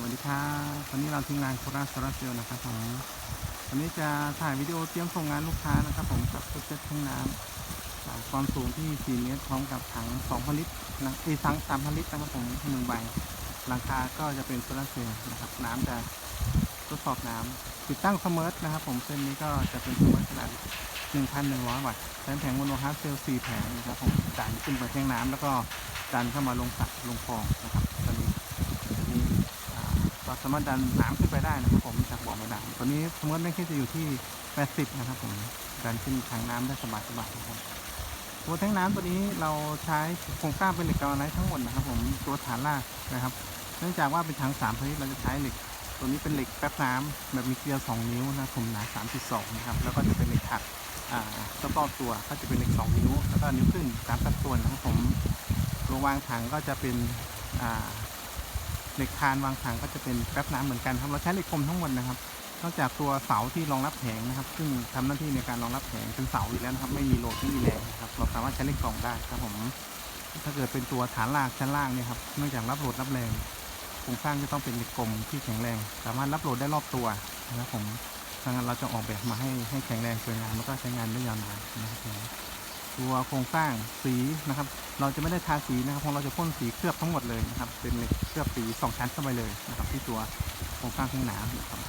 สวัสดีครับวันนี้เราทีมงานโคราชโซลาร์เซลล์นะครับผมวันนี้จะถ่ายวิดีโอเตรียมส่งงานลูกค้านะครับ ผมกับโปรเจกต์แท่งน้ำความสูงที่ 4 เมตรพร้อมกับถัง 2,000 ลิตรนะอีถัง 3,000 ลิตรนะครับผมหนึ่งใบหลังคาก็จะเป็นโซลาร์เซลล์นะครับ น้ำจะทดสอบน้ำติดตั้งสมมร์ทนะครับ ผมเส้นนี้ก็จะเป็นสมมร์ทขนาด 1,100 วัตต์ใช้แผงโมโนฮาร์ดเซลล์4แผงนะครับผมดันขึ้นไปแท่งน้ำแล้วก็ดันเข้ามาลงสระลงคลองนะครับ ก็สามารถดันน้ำขึ้นไปได้นะครับผมจากบ่อบาดาลตัวนี้สมมติไม่คิดจะอยู่ที่ 80 นะครับผมดันขึ้นทางน้ำได้สบายๆนะครับตัวแท้งน้ำตัวนี้เราใช้โครงสร้างเป็นเหล็กกาวไนท์ทั้งหมดนะครับ ผมตัวฐานรากนะครับ เนื่องจากว่าเป็นถัง3ชนิดเราจะใช้เหล็ก ตัวนี้เป็นเหล็กแป๊บน้ำแบบมีเกลียว2นิ้วนะผมหนา3.2นะครับแล้วก็จะเป็นเหล็กขัดอ่ารอบๆตัวก็จะเป็นเหล็ก2นิ้วแล้วก็นิ้วครึ่งตามสัดส่วนนะครับผมตัววางถังก็จะเป็นอ่า เหล็กคานวางถังก็จะเป็นแป๊บน้ำเหมือนกันครับเราใช้เหล็กคมทั้งหมดนะครับ นอกจากตัวเสาที่รองรับแผงนะครับ ซึ่งทำหน้าที่ในการรองรับแผงเป็นเสาอยู่แล้วนะครับ ไม่มีโหลดไม่มีแรงครับเราสามารถใช้เหล็กกล่องได้ครับผมถ้าเกิดเป็นตัวฐานรากชั้นล่างเนี่ยครับเนื่องจากรับโหลดรับแรงโครงสร้างจะต้องเป็นเหล็กกลมที่แข็งแรง สามารถรับโหลดได้รอบตัวนะครับผมดังนั้นเราจะออกแบบมาให้ให้แข็งแรงสวยงามแล้วก็ใช้งานได้ยาวนานนะครับผม ตัวโครงสร้างสีนะครับ เราจะไม่ได้ทาสีนะครับของเราจะพ่นสีเคลือบทั้งหมดเลยนะครับ เป็นเหล็กเคลือบสีสองชั้นเข้าไปเลยนะครับ ที่ตัวโครงสร้างข้างหนานะครับ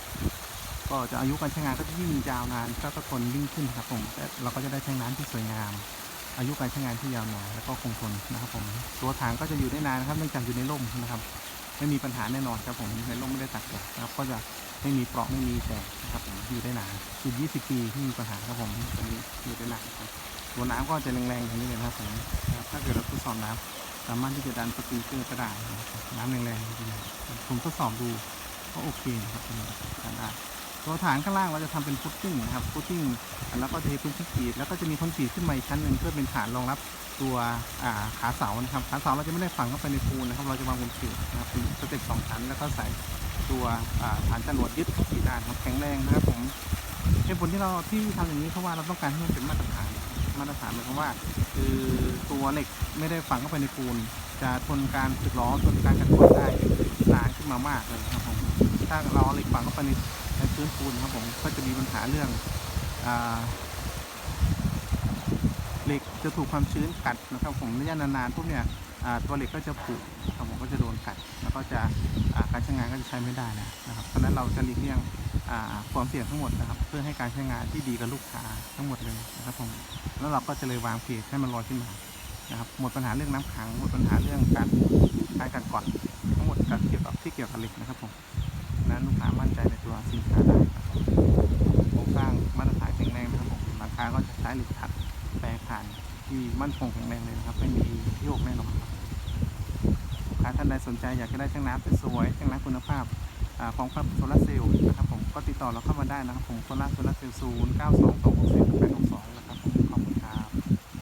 ก็จะอายุการใช้งานก็จะยิ่งยาวนานก็ทนยิ่งขึ้นครับผมแต่เราก็จะได้ใช้งานที่สวยงาม อายุการใช้งานที่ยาวนานแล้วก็คงทนนะครับผมตัวถังก็จะอยู่ได้นานนะครับเนื่องจากอยู่ในร่มนะครับ ไม่มีปัญหาแน่นอนครับผมในร่มไม่ได้ตัดแตกนะครับก็จะไม่มีเปราะไม่มีแตกนะครับผมอยู่ได้นานสิบยี่สิบปีไม่มีปัญหาครับผมตันนี้อยู่ได้นานครับตัวน้ำก็จะแรงๆอย่างนี้เลยนะครับผมถ้าเกิดเราทดสอบน้ำสามารถที่จะดันสปริงเกอร์ก็ได้น้ำแรงๆผมทดสอบดูก็โอเคนะครับตัวนี้การได้ ตัวฐานข้างล่างเราจะทำเป็นฟุตติ้งนะครับฟุตติ้งแล้วก็เทพื้นคอนกรีตแล้วก็จะมีคอนกรีตขึ้นมาอีกชั้นหนึ่งเพื่อเป็นฐานรองรับตัวขาเสานะครับขาเสาเราจะไม่ได้ฝังเข้าไปในปูนนะครับ เราจะวางบนเกล็ดนะครับเป็นสเต็ปสองชั้นแล้วก็ใส่ตัวฐานจรวดยึดสี่ด้านครับแข็งแรงนะครับผมเหตุผลที่เราที่ทำอย่างนี้เพราะว่าเราต้องการให้มันเป็นมาตรฐานมาตรฐานหมายความว่า คือตัวเหล็กไม่ได้ฝังเข้าไปในปูน จะทนการสึกล้อทนการกัดกร่อนได้นานขึ้นมามากเลยครับผมถ้าเราเอเหล็กฝังเข้าไปใน ปูนครับผมก็จะมีปัญหาเรื่องอเหล็กจะถูกความชื้นกัดนะครับผมระยะนานๆพวกเนี่ยตัวเหล็กก็จะผุครับผมก็จะโดนกัด แล้วก็จะการใช้งานก็จะใช้ไม่ได้นะครับเพราะฉะนั้นเราจะหลีกเลี่ยงความเสี่ยงทั้งหมดนะครับ เพื่อให้การใช้งานที่ดีกับลูกค้าทั้งหมดเลยนะครับผมแล้วเราก็จะเลยวางเพจให้มันลอยขึ้นมานะครับหมดปัญหาเรื่องน้ำขังหมดปัญหาเรื่องการการกัดก่อนทั้งหมดการเกี่ยวกับที่เกี่ยวกับเหล็กนะครับผมนั้นลูกค้ามั่นใจาสินค้าได้ครับโครงสร้างมาตรฐานแข็งแรงนะครับผมราคาก็จะใช้เหล็กขัดแปลงผ่านที่มั่นคงแข็งแรงเลยนะครับ ไม่มีที่โยกแน่นอนครับลูกค้าท่านใดสนใจอยากจะได้ช่างน้ำสวยช่างน้ำคุณภาพอของครับโซลาร์เซลล์นะครับผมก็ติดต่อเราเข้ามาได้นะครับผมโซลาร์โซลาร์เซลล์ศูนย์เก้าสองสองหกสี่แปดหกสอง